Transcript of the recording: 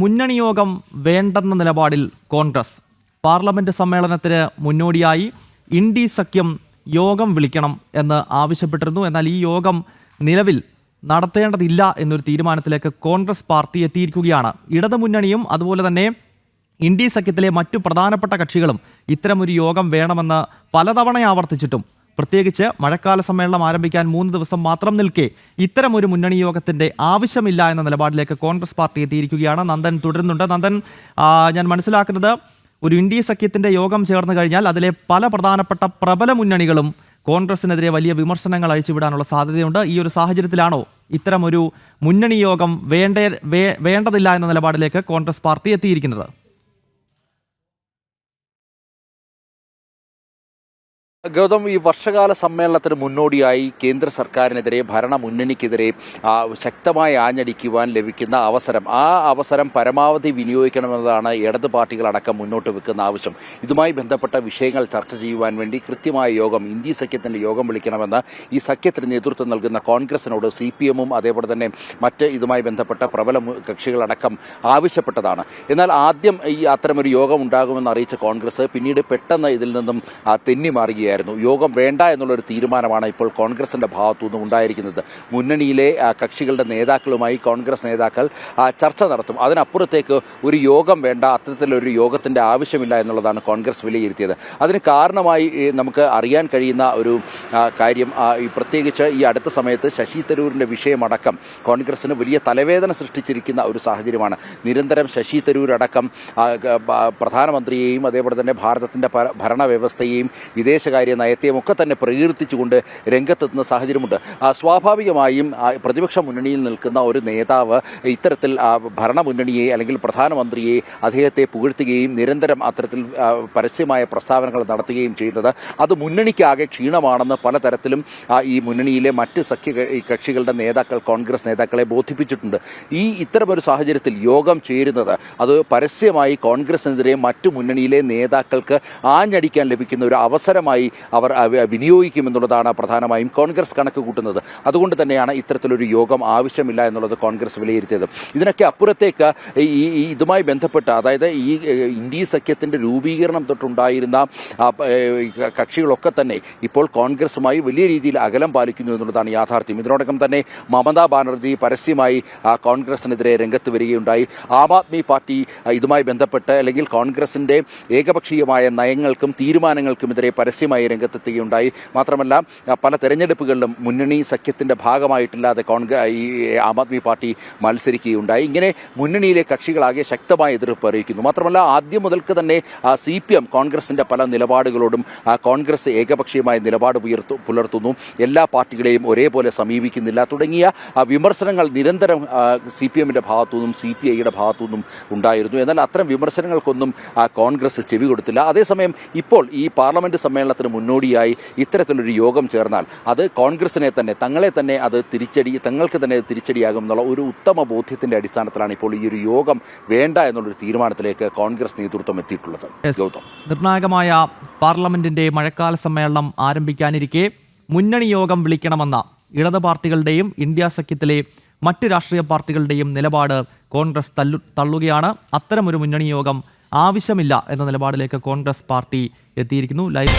മുന്നണി യോഗം വേണ്ടെന്ന നിലപാടിൽ കോൺഗ്രസ്. പാർലമെന്റ് സമ്മേളനത്തിന് മുന്നോടിയായി ഇൻഡി സഖ്യം യോഗം വിളിക്കണം എന്ന് ആവശ്യപ്പെട്ടിരുന്നു. എന്നാൽ ഈ യോഗം നിലവിൽ നടത്തേണ്ടതില്ല എന്നൊരു തീരുമാനത്തിലേക്ക് കോൺഗ്രസ് പാർട്ടി എത്തിയിരിക്കുകയാണ്. ഇടതുമുന്നണിയും അതുപോലെ തന്നെ ഇന്ത്യ സഖ്യത്തിലെ മറ്റു പ്രധാനപ്പെട്ട കക്ഷികളും ഇത്തരമൊരു യോഗം വേണമെന്ന് പലതവണ ആവർത്തിച്ചിട്ടും പ്രത്യേകിച്ച് മഴക്കാല സമ്മേളനം ആരംഭിക്കാൻ മൂന്ന് ദിവസം മാത്രം നിൽക്കെ ഇത്തരം ഒരു മുന്നണി യോഗത്തിന്റെ ആവശ്യമില്ല എന്ന നിലപാടിലേക്ക് കോൺഗ്രസ് പാർട്ടി എത്തിയിരിക്കുകയാണ്. നന്ദൻ തുടരുന്നുണ്ട്. നന്ദൻ ഞാൻ മനസ്സിലാക്കുന്നത് ഒരു ഇന്ത്യ സഖ്യത്തിന്റെ യോഗം ചേർന്ന് കഴിഞ്ഞാൽ അതിലെ പല പ്രധാനപ്പെട്ട പ്രബല മുന്നണികളും കോൺഗ്രസിനെതിരെ വലിയ വിമർശനങ്ങൾ അഴിച്ചുവിടാനുള്ള സാധ്യതയുണ്ട്. ഈ ഒരു സാഹചര്യത്തിലാണോ ഇത്തരം ഒരു മുന്നണി യോഗം വേണ്ട വേണ്ടതില്ല എന്ന നിലപാടിലേക്ക് കോൺഗ്രസ് പാർട്ടി എത്തിയിരിക്കുന്നത്? ഗൗതം ഈ വർഷകാല സമ്മേളനത്തിന് മുന്നോടിയായി കേന്ദ്ര സർക്കാരിനെതിരെ ഭരണ മുന്നണിക്കെതിരെ ശക്തമായി ആഞ്ഞടിക്കുവാൻ ലഭിക്കുന്ന അവസരം ആ അവസരം പരമാവധി വിനിയോഗിക്കണമെന്നതാണ് ഇടത് പാർട്ടികളടക്കം മുന്നോട്ട് വെക്കുന്ന ആവശ്യം. ഇതുമായി ബന്ധപ്പെട്ട വിഷയങ്ങൾ ചർച്ച ചെയ്യുവാൻ വേണ്ടി കൃത്യമായ യോഗം ഇന്ത്യ സഖ്യത്തിന്റെ യോഗം വിളിക്കണമെന്ന് ഈ സഖ്യത്തിന് നേതൃത്വം നൽകുന്ന കോൺഗ്രസിനോട് സി പി എമ്മും അതേപോലെ തന്നെ മറ്റ് ഇതുമായി ബന്ധപ്പെട്ട പ്രബല കക്ഷികളടക്കം ആവശ്യപ്പെട്ടതാണ്. എന്നാൽ ആദ്യം ഈ അത്തരമൊരു യോഗം ഉണ്ടാകുമെന്ന് അറിയിച്ച കോൺഗ്രസ് പിന്നീട് പെട്ടെന്ന് ഇതിൽ നിന്നും ആ, മാറുകയായിരുന്നു യോഗം വേണ്ട എന്നുള്ളൊരു തീരുമാനമാണ് ഇപ്പോൾ കോൺഗ്രസിന്റെ ഭാഗത്തുനിന്ന് ഉണ്ടായിരിക്കുന്നത്. മുന്നണിയിലെ കക്ഷികളുടെ നേതാക്കളുമായി കോൺഗ്രസ് നേതാക്കൾ ചർച്ച നടത്തും. അതിനപ്പുറത്തേക്ക് ഒരു യോഗം വേണ്ട അത്തരത്തിലൊരു യോഗത്തിന്റെ ആവശ്യമില്ല എന്നുള്ളതാണ് കോൺഗ്രസ് വിലയിരുത്തിയത്. അതിന് കാരണമായി നമുക്ക് അറിയാൻ കഴിയുന്ന ഒരു കാര്യം പ്രത്യേകിച്ച് ഈ അടുത്ത സമയത്ത് ശശി തരൂരിന്റെ വിഷയമടക്കം കോൺഗ്രസിന് വലിയ തലവേദന സൃഷ്ടിച്ചിരിക്കുന്ന ഒരു സാഹചര്യമാണ്. നിരന്തരം ശശി തരൂരടക്കം പ്രധാനമന്ത്രിയെയും അതേപോലെ തന്നെ ഭാരതത്തിന്റെ ഭരണവ്യവസ്ഥയെയും വിദേശകാര്യ നയത്തെയും ഒക്കെ തന്നെ പ്രകീർത്തിച്ചുകൊണ്ട് രംഗത്തെത്തുന്ന സാഹചര്യമുണ്ട്. സ്വാഭാവികമായും പ്രതിപക്ഷ മുന്നണിയിൽ നിൽക്കുന്ന ഒരു നേതാവ് ഇത്തരത്തിൽ ഭരണമുന്നണിയെ അല്ലെങ്കിൽ പ്രധാനമന്ത്രിയെ അദ്ദേഹത്തെ പുകഴ്ത്തുകയും നിരന്തരം അത്തരത്തിൽ പരസ്യമായ പ്രസ്താവനകൾ നടത്തുകയും ചെയ്യുന്നത് അത് മുന്നണിക്കാകെ ക്ഷീണമാണെന്ന് പലതരത്തിലും ഈ മുന്നണിയിലെ മറ്റ് സഖ്യ കക്ഷികളുടെ നേതാക്കൾ കോൺഗ്രസ് നേതാക്കളെ ബോധിപ്പിച്ചിട്ടുണ്ട്. ഈ ഇത്തരമൊരു സാഹചര്യത്തിൽ യോഗം ചേരുന്നത് അത് പരസ്യമായി കോൺഗ്രസിനെതിരെ മറ്റു മുന്നണിയിലെ നേതാക്കൾക്ക് ആഞ്ഞടിക്കാൻ ലഭിക്കുന്ന ഒരു അവസരമായി അവർ അവ- വിനിയോഗിക്കുമെന്നുള്ളതാണ് പ്രധാനമായും കോൺഗ്രസ് കണക്ക് കൂട്ടുന്നത്. അതുകൊണ്ട് തന്നെയാണ് ഇത്തരത്തിലൊരു യോഗം ആവശ്യമില്ല എന്നുള്ളത് കോൺഗ്രസ് വിലയിരുത്തിയത്. ഇതിനൊക്കെ അപ്പുറത്തേക്ക് ഈ ഇതുമായി ബന്ധപ്പെട്ട് അതായത് ഈ ഇന്ത്യ സഖ്യത്തിന്റെ രൂപീകരണം തൊട്ടുണ്ടായിരുന്ന കക്ഷികളൊക്കെ തന്നെ ഇപ്പോൾ കോൺഗ്രസുമായി വലിയ രീതിയിൽ അകലം പാലിക്കുന്നു എന്നുള്ളതാണ് യാഥാർത്ഥ്യം. ഇതിനോടകം തന്നെ മമതാ ബാനർജി പരസ്യമായി കോൺഗ്രസിനെതിരെ രംഗത്ത് വരികയുണ്ടായി. ആം ആദ്മി പാർട്ടി ഇതുമായി ബന്ധപ്പെട്ട് അല്ലെങ്കിൽ കോൺഗ്രസിന്റെ ഏകപക്ഷീയമായ നയങ്ങൾക്കും തീരുമാനങ്ങൾക്കുമെതിരെ പരസ്യമായി രംഗത്തെത്തുകയുണ്ടായി. മാത്രമല്ല പല തെരഞ്ഞെടുപ്പുകളിലും മുന്നണി സഖ്യത്തിന്റെ ഭാഗമായിട്ടില്ലാതെ കോൺഗ്രസ് ഈ ആം ആദ്മി പാർട്ടി മത്സരിക്കുകയുണ്ടായി. ഇങ്ങനെ മുന്നണിയിലെ കക്ഷികളാകെ ശക്തമായ എതിർപ്പ് അറിയിക്കുന്നു. മാത്രമല്ല ആദ്യം മുതൽക്ക് തന്നെ സി പി എം കോൺഗ്രസിന്റെ പല നിലപാടുകളോടും കോൺഗ്രസ് ഏകപക്ഷീയമായ നിലപാട് ഉയർത്തു പുലർത്തുന്നു. എല്ലാ പാർട്ടികളെയും ഒരേപോലെ സമീപിക്കുന്നില്ല. തുടങ്ങിയ വിമർശനങ്ങൾ നിരന്തരം സി പി എമ്മിന്റെ ഭാഗത്തുനിന്നും സി പി ഐയുടെ ഭാഗത്തുനിന്നും ഉണ്ടായിരുന്നു. എന്നാൽ അത്തരം വിമർശനങ്ങൾക്കൊന്നും കോൺഗ്രസ് ചെവി കൊടുത്തില്ല. അതേസമയം ഇപ്പോൾ ഈ പാർലമെന്റ് സമ്മേളനത്തിന് മുന്നോടിയായി ഇത്തരത്തിലൊരു യോഗം ചേർന്നാൽ അത് കോൺഗ്രസിനെ തന്നെ തങ്ങളെ തന്നെ അത് തിരിച്ചടി തങ്ങൾക്ക് തന്നെ തിരിച്ചടിയാകും എന്നുള്ള ഒരു ഉത്തമ ബോധ്യത്തിന്റെ അടിസ്ഥാനത്തിലാണ് ഇപ്പോൾ ഈ ഒരു യോഗം വേണ്ട എന്നുള്ളൊരു തീരുമാനത്തിലേക്ക് കോൺഗ്രസ് നേതൃത്വം എത്തിയിട്ടുള്ളത്. ഗൗതം. നിർണായകമായ പാർലമെന്റിന്റെ മഴക്കാല സമ്മേളനം ആരംഭിക്കാനിരിക്കെ മുന്നണി യോഗം വിളിക്കണമെന്ന ഇടത് പാർട്ടികളുടെയും ഇന്ത്യ സഖ്യത്തിലെ മറ്റ് രാഷ്ട്രീയ പാർട്ടികളുടെയും നിലപാട് കോൺഗ്രസ് തള്ളു തള്ളുകയാണ്. അത്തരമൊരു മുന്നണി യോഗം ആവശ്യമില്ല എന്ന നിലപാടിലേക്ക് കോൺഗ്രസ് പാർട്ടി എത്തിയിരിക്കുന്നു. ലൈവ്